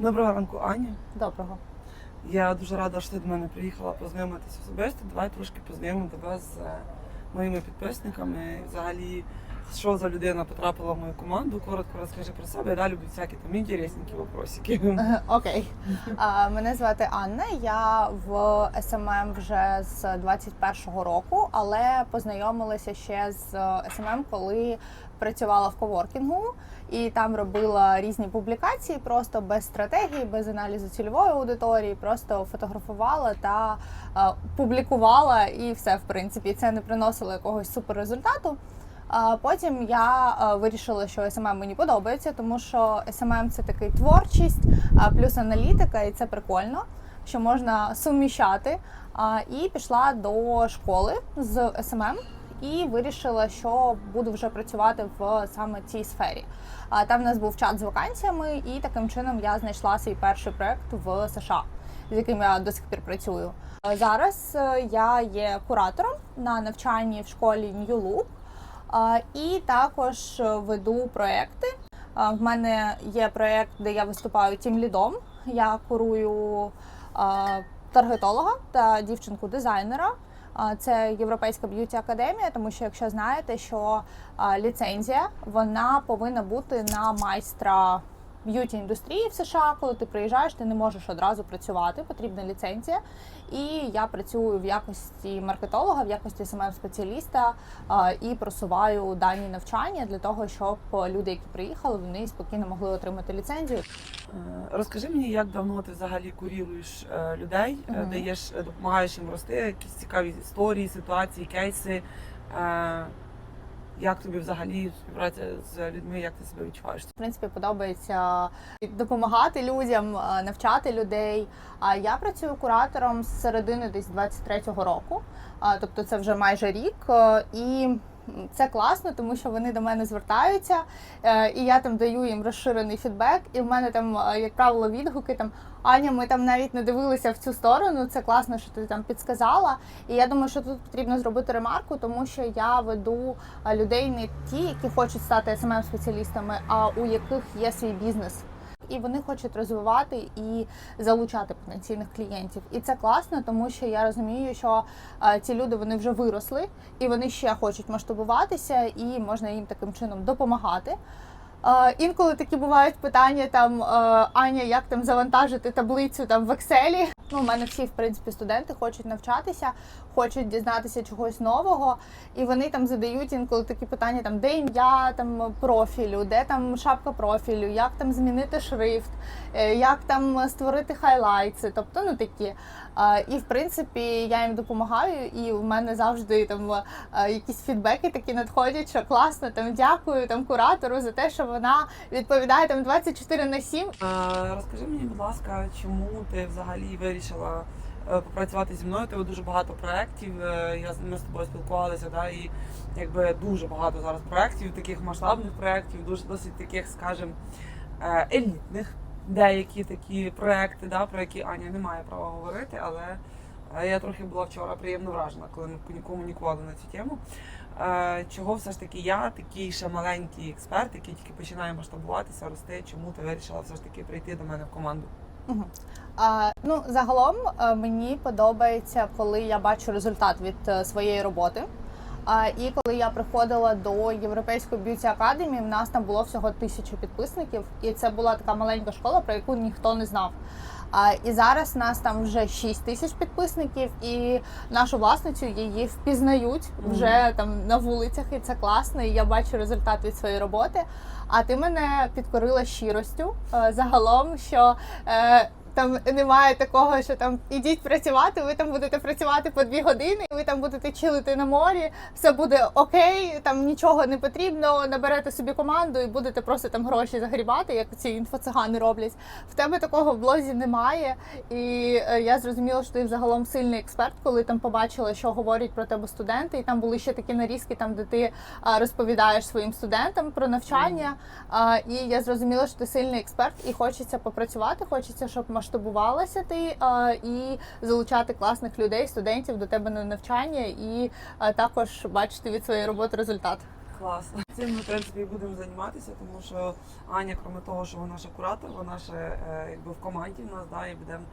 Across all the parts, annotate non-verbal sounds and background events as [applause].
Доброго ранку, Аня. Доброго. Я дуже рада, що ти до мене приїхала познайомитися особисто. Давай трошки познайомимо тебе з е, моїми підписниками. Взагалі, що за людина потрапила в мою команду. Коротко розкажи про себе. Далі люблю всякі там інтересненькі вопросики. Е, Окей. А, Мене звати Анна. Я в СММ вже з 21-го року, але познайомилася ще з СММ, коли працювала в коворкінгу. І там робила різні публікації, просто без стратегії, без аналізу цільової аудиторії, просто фотографувала та е, публікувала, і все в принципі. Це не приносило якогось суперрезультату. Потім я е, вирішила, що SMM мені подобається, тому що SMM – це такий творчість, плюс аналітика, і це прикольно, що можна суміщати. І пішла до школи з SMM і вирішила, що буду вже працювати в саме цій сфері. А там в нас був чат з вакансіями, і таким чином я знайшла свій перший проект в США, з яким я до сих пір працюю. Зараз е, я є куратором на навчанні в школі New Loop. І також веду проекти. В мене є проект, де я виступаю тім лідом. Я курую таргетолога та дівчинку-дизайнера. Це Європейська б'юті академія, тому що якщо знаєте, що ліцензія вона повинна бути на майстра б'юті індустрії в США. Коли ти приїжджаєш, ти не можеш одразу працювати, потрібна ліцензія. І я працюю в якості маркетолога, в якості smm спеціаліста і просуваю дані навчання для того, щоб люди, які приїхали, вони спокійно могли отримати ліцензію. Е, Розкажи мені, як давно ти взагалі куріруєш е, людей, Мгм. даєш, допомагаєш їм рости, якісь цікаві історії, ситуації, кейси. Е, Як тобі взагалі співпраця з людьми, як ти себе відчуваєш? В принципі, подобається допомагати людям, навчати людей. А я працюю куратором з середини десь 23-го року, тобто це вже майже рік. І це класно, тому що вони до мене звертаються, е, і я там даю їм розширений фідбек. І в мене там, е, як правило, відгуки там Аня, ми там навіть не дивилися в цю сторону. Це класно, що ти там підсказала. І я думаю, що тут потрібно зробити ремарку, тому що я веду людей не ті, які хочуть стати smm спеціалістами, а у яких є свій бізнес. І вони хочуть розвивати і залучати потенційних клієнтів. І це класно, тому що я розумію, що е, ці люди вони вже виросли і вони ще хочуть масштабуватися, і можна їм таким чином допомагати. Інколи такі бувають питання там е, Аня, як там завантажити таблицю там в Excel. Ну, у мене всі, в принципі, студенти хочуть навчатися, хочуть дізнатися чогось нового, і вони там задають інколи такі питання: там де ім'я там профілю, де там шапка профілю, як там змінити шрифт, е, як там створити хайлайтси. Тобто, ну такі. І в принципі я їм допомагаю, і в мене завжди там е, якісь фідбеки такі надходять, що класно, там дякую там куратору за те, що вона відповідає там 24 на 7. Е, Розкажи мені, будь ласка, чому ти взагалі вирішила е, попрацювати зі мною? Тебе дуже багато проєктів. е, Я ми з тобою спілкувалися, да, і якби дуже багато зараз проєктів, таких масштабних проєктів, дуже досить таких, скажімо, елітних. Деякі такі проекти, да, про які Аня не має права говорити, але е, я трохи була вчора приємно вражена, коли ми комунікували на цю тему. Е, Чого все ж таки я, такий ще маленький експерт, який тільки починає масштабуватися, рости, чому ти вирішила все ж таки прийти до мене в команду? Мгм. А, ну, загалом е, мені подобається, коли я бачу результат від своєї роботи. А, і коли я приходила до Європейської б'юті академії, в нас там було всього тисячу підписників, і це була така маленька школа, про яку ніхто не знав. А, і зараз нас там вже 6 тисяч підписників, і нашу власницю її впізнають вже там на вулицях, і це класно. І я бачу результат від своєї роботи. А ти мене підкорила щиростю е, загалом, що е, там немає такого, що там ідіть працювати, ви там будете працювати по дві години, ви там будете чилити на морі, все буде окей, там нічого не потрібно, наберете собі команду і будете просто там гроші загрібати, як ці інфоцигани роблять. В тебе такого в блозі немає. І е, я зрозуміла, що ти взагалом сильний експерт, коли там побачила, що говорять про тебе студенти, і там були ще такі нарізки, там де ти розповідаєш своїм студентам про навчання. І я зрозуміла, що ти сильний експерт, і хочеться попрацювати, хочеться, щоб масштабувалася ти а, і залучати класних людей, студентів до тебе на навчання, і а, також бачити від своєї роботи результат. Класно. Цим ми в принципі будемо займатися, тому що Аня, крім того, що вона ще куратор, вона ще е, якби в команді в нас, да, і будемо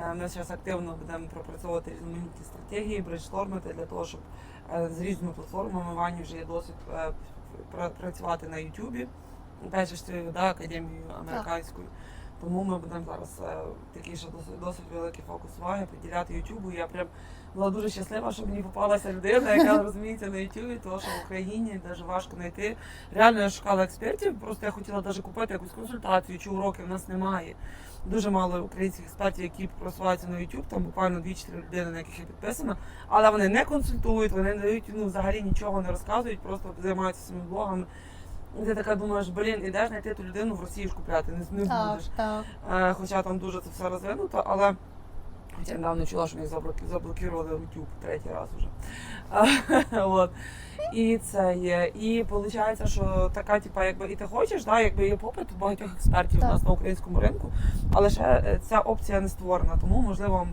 е, ми зараз активно будемо пропрацьовувати різноманітні стратегії, брейнштормити для того, щоб е, з різними платформами в Ані вже є досвід працювати на Ютубі, ж цією да, академією американською. Тому ми будемо зараз е, такий ще досить, досить великий фокус уваги приділяти Ютубу. Я прям була дуже щаслива, що мені попалася людина, яка [laughs] розуміється на Ютубі, тому що в Україні дуже важко знайти. Реально я шукала експертів, просто я хотіла навіть купити якусь консультацію чи уроки. В нас немає. Дуже мало українських експертів, які просуваються на YouTube, там буквально 2-4 людини, на яких я підписана, але вони не консультують, вони не дають ну, взагалі нічого не розказують, просто займаються своїми блогами. Ти така думаєш, блін, ідеш знайти ту людину в Росії ж купляти, не, не Так, будеш. так. Е, Хоча там дуже це все розвинуто, але я недавно чула, що заблоки- заблокували YouTube третій раз уже. Е, [laughs] От. І це є. І виходить, що така, типа, якби і ти хочеш, да, якби є попит багатьох експертів Так. у нас на українському ринку, але ще е, ця опція не створена. Тому можливо.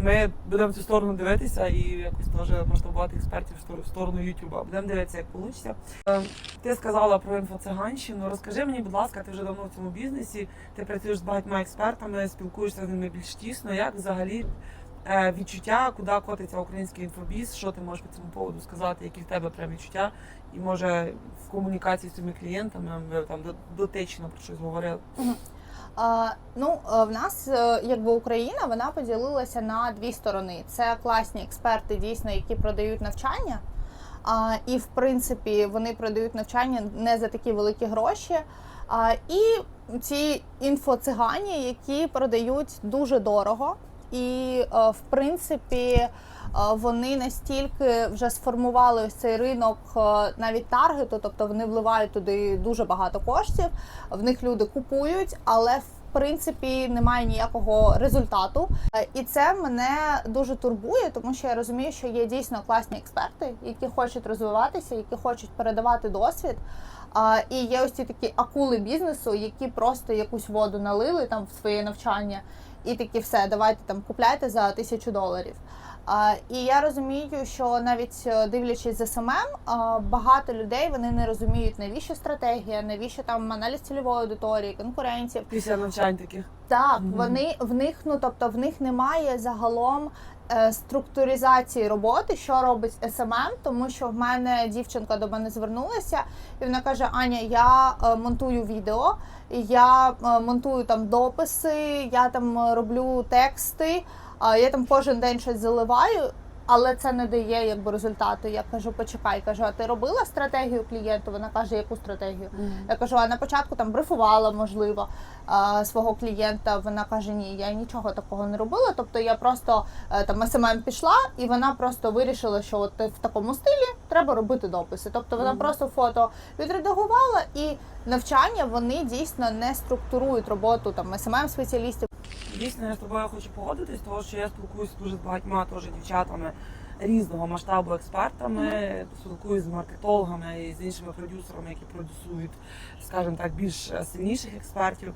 Ми будемо в цю сторону дивитися і якось теж масштабувати експертів в сторону- Ютуба. Будемо дивитися, як вийде. Ти сказала про інфоциганщину. Розкажи мені, будь ласка, ти вже давно в цьому бізнесі, ти працюєш з багатьма експертами, спілкуєшся з ними більш тісно. Як взагалі е, відчуття, куди котиться український інфобіз? Що ти можеш по цьому поводу сказати? Які в тебе прям відчуття? І може в комунікації з цими клієнтами ви там дотично про щось говорили? Ну, е, в нас е, якби Україна вона поділилася на дві сторони. Це класні експерти, дійсно, які продають навчання. А, і в принципі вони продають навчання не за такі великі гроші. А, і ці інфоцигані, які продають дуже дорого. І е, в принципі е, вони настільки вже сформували ось цей ринок е, навіть таргету, тобто вони вливають туди дуже багато коштів. В них люди купують, але в принципі немає ніякого результату. І це мене дуже турбує, тому що я розумію, що є дійсно класні експерти, які хочуть розвиватися, які хочуть передавати досвід. І є ось ці такі акули бізнесу, які просто якусь воду налили там в своє навчання, і такі все, давайте там купляйте за тисячу доларів. І я розумію, що навіть е, дивлячись за СММ, багато людей вони не розуміють, навіщо стратегія, навіщо там аналіз цільової аудиторії, конкурентів. Після навчань таких. Так, вони в них, ну тобто в них немає загалом структуризації роботи, що робить SMM, тому що в мене дівчинка до мене звернулася, і вона каже: Аня, я е, монтую відео, я е, монтую там дописи, я там е, роблю тексти, я там кожен день щось заливаю. Але це не дає якби результату. Я кажу, почекай, кажу, а ти робила стратегію клієнту? Вона каже, яку стратегію? Я кажу, а на початку там брифувала, можливо, а, свого клієнта. Вона каже, ні, я нічого такого не робила. Тобто я просто е, там СММ пішла, і вона просто вирішила, що от в такому стилі треба робити дописи. Тобто вона Мгм. просто фото відредагувала і навчання вони дійсно не структурують роботу там СММ спеціалістів. Дійсно, я з тобою хочу погодитись, тому що я спілкуюся дуже з багатьма теж дівчатами різного масштабу експертами, спілкуюся з маркетологами і з іншими продюсерами, які продюсують, скажімо так, більш е, сильніших експертів.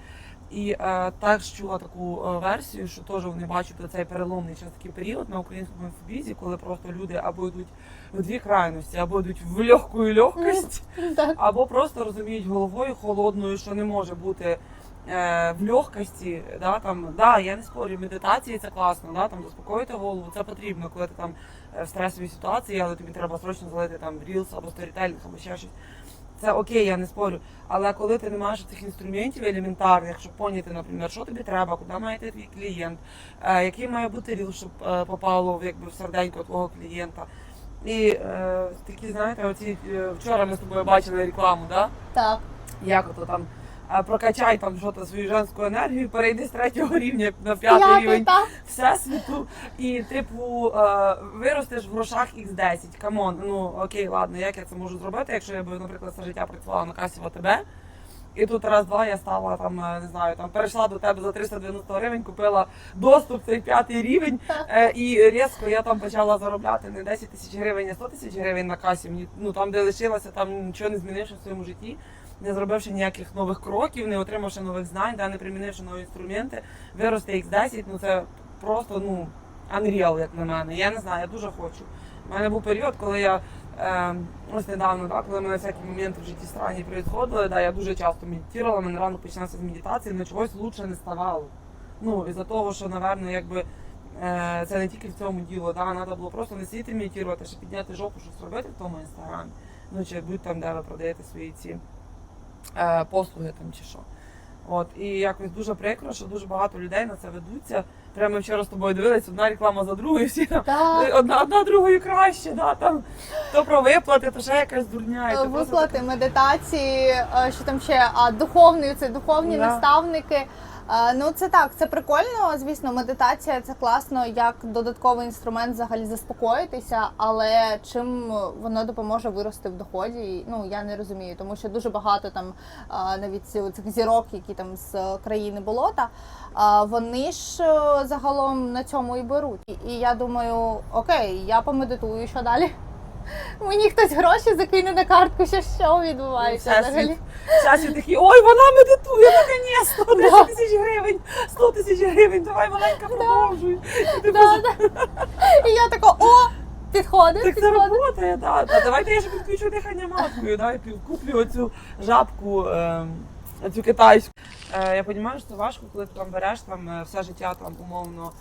І е, також чула таку е, версію, що теж вони бачать цей переломний час такий період на українському інфобізі, коли просто люди або йдуть в дві крайності, або йдуть в легку і легкость, або просто розуміють головою холодною, що не може бути в легкості. Да, там, да, я не спорю, медитації це класно, да, там, заспокоїти голову, це потрібно, коли ти там в стресовій ситуації, але тобі треба срочно залити там рілс або сторітелінг, або ще щось. Це окей, я не спорю. Але коли ти не маєш цих інструментів елементарних, щоб поняти, наприклад, що тобі треба, куди має йти твій клієнт, е, який має бути ріл, щоб е, попало в, якби, в серденько твого клієнта. І е, такі, знаєте, оці е, вчора ми з тобою бачили рекламу, да? Так. як ото там прокачай там що то свою женську енергію, перейди з третього рівня на п'ятий П'ятий, рівень так. всесвіту, і типу е, виростеш в грошах X10. Камон, ну окей, ладно, як я це можу зробити, якщо я би, наприклад, все життя працювала на касі в АТБ, і тут раз-два я стала там, е, не знаю, там перейшла до тебе за 390 гривень, купила доступ цей п'ятий рівень, е, і різко я там почала заробляти не 10 тисяч гривень, а 100 тисяч гривень на касі. Мені ну там, де лишилася, там нічого не змінивши в своєму житті. Не зробивши ніяких нових кроків, не отримавши нових знань, да, не примінивши нові інструменти, вирости X10, ну це просто ну unreal, як на мене. Я не знаю, я дуже хочу. У мене був період, коли я Е, ось недавно, да, коли мене всякі моменти в житті странні происходили, да, я дуже часто медитувала, мене ранок починався з медитації, але чогось лучше не ставало. Ну, із-за того, що, напевно, якби е, це не тільки в цьому діло, да, треба було просто не сидіти медитувати, ще підняти жопу, щось робити в тому інстаграмі. Ну, чи будь там, де ви продаєте свої ці послуги там чи що. От, і якось дуже прикро, що дуже багато людей на це ведуться. Прямо вчора з тобою дивились, одна реклама за другою, всі там Так. одна, одна другою краще, да, там то про виплати, то ще якась дурня. і просто Виплати, медитації, е, що там ще а, духовні, це духовні Да. наставники. Ну це так, це прикольно. Звісно, медитація це класно як додатковий інструмент взагалі заспокоїтися, але чим воно допоможе вирости в доході? Ну я не розумію, тому що дуже багато там навіть цих зірок, які там з країни болота, вони ж е, загалом на цьому і беруть. І я думаю, окей, я помедитую, що далі? Мені хтось гроші закине на картку, що що відбувається взагалі. світ- вся такий, ой, вона медитує, наконець-то, 10 тисяч гривень, 100 тисяч гривень, давай маленька продовжуй. І я така, о, підходить, Так це робота, да. Давайте я ж підключу дихання маткою, да, і куплю оцю жабку, е, цю китайську. Е, я розумію, що важко, коли ти там береш там е, все життя там умовно.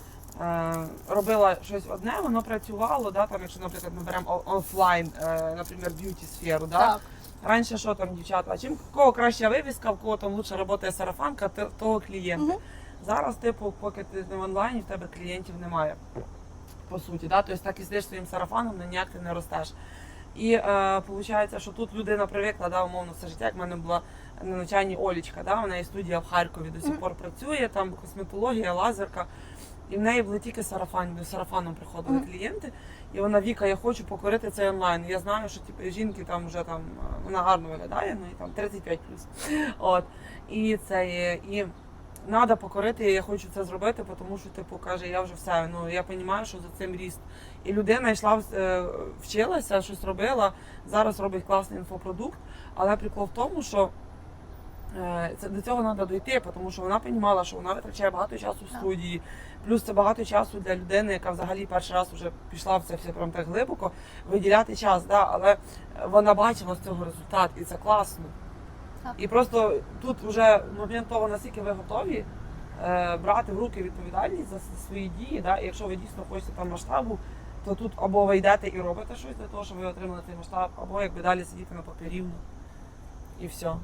Е, Робила щось одне, воно працювало, да, там, якщо, наприклад, ми беремо офлайн, е, наприклад, б'юті сферу, да, Так. Раніше що там, дівчата, чим кого краща вивіска, в кого там лучше працює сарафанка, того клієнти. Мгм. Зараз, типу, поки ти не в онлайні, в тебе клієнтів немає. По суті, да? тобто так і сидиш своїм сарафаном, ну, ніяк ти не ростеш. І е, виходить, що тут людина привикла, да, умовно, все життя, як в мене була на навчанні Олічка, да, в неї студія в Харкові до сих пор працює, там косметологія, лазерка. І в неї були тільки сарафан, сарафаном приходили Мгм. клієнти. І вона Віка, я хочу покорити цей онлайн. Я знаю, що типу, жінки там вже там е, вона гарно виглядає, ну і там 35 От. І це є- і треба покорити, я хочу це зробити, тому що типу каже, я вже все. Ну я розумію, що за цим ріст. І людина йшла е, вчилася, щось робила. Зараз робить класний інфопродукт. Але прикол в тому, що це до цього треба дойти, тому що вона розуміла, що вона витрачає багато часу в студії. Плюс це багато часу для людини, яка взагалі перший раз вже пішла в це все прям так глибоко, виділяти час, да, але вона бачила з цього результат, і це класно. Так. І просто тут вже момент того, наскільки ви готові е, брати в руки відповідальність за свої дії, да, і якщо ви дійсно хочете там масштабу, то тут або ви йдете і робите щось для того, щоб ви отримали цей масштаб, або якби далі сидіти на папері і все.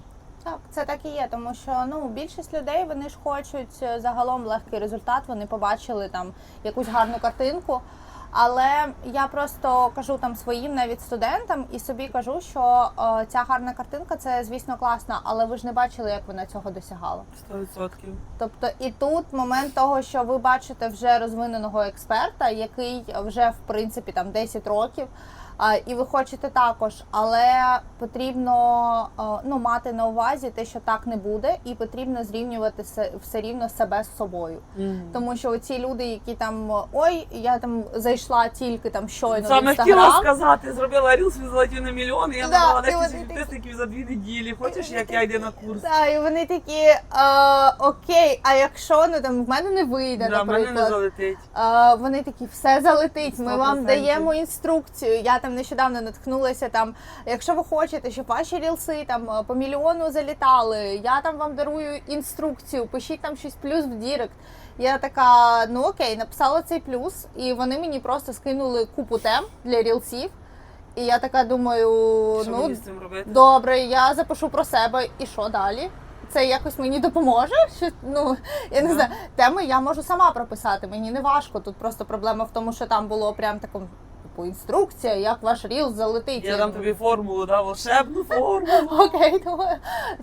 Так, це так і є, тому що ну більшість людей вони ж хочуть е, загалом легкий результат. Вони побачили там якусь гарну картинку. Але я просто кажу там своїм навіть студентам і собі кажу, що е, ця гарна картинка це звісно класно, але ви ж не бачили, як вона цього досягала. 100%. Тобто, і тут момент того, що ви бачите вже розвиненого експерта, який вже в принципі там 10 років, і ви хочете також, але потрібно е, ну мати на увазі те, що так не буде, і потрібно зрівнювати все рівно себе з собою. Тому що ці люди, які там ой, я там зайшла тільки там щойно в Саме хотіла сказати, зробила рілс золоті на мільйон, і я Да, набрала і 10 вони тисяч такі- підписників за дві неділі. Хочеш, як я йду на курс? Так, і вони такі, е, окей, а якщо ну там в мене не вийде, в мене не залетить. Е, вони такі, все залетить. Ми вам 100%. даємо інструкцію. Я там нещодавно наткнулася. Там, якщо ви хочете, щоб ваші рілси там е, по мільйону залітали, я там вам дарую інструкцію. Пишіть там щось плюс в Дірект. Я така, ну окей, написала цей плюс, і вони мені просто скинули купу тем для рілсів. І я така думаю, Що ну мені з цим робити? Добре, я запишу про себе, і що далі? Це якось мені допоможе? Що, ну, я не знаю, теми я можу сама прописати, мені не важко. Тут просто проблема в тому, що там було прям таку типу інструкція, як ваш ріл залетить. Я дам тобі формулу, да, волшебну формулу. [laughs] Окей, думаю,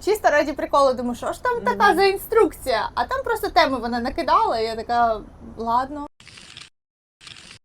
чисто раді приколу, думаю, що ж там така за інструкція? А там просто теми вона накидала, і я така, ладно.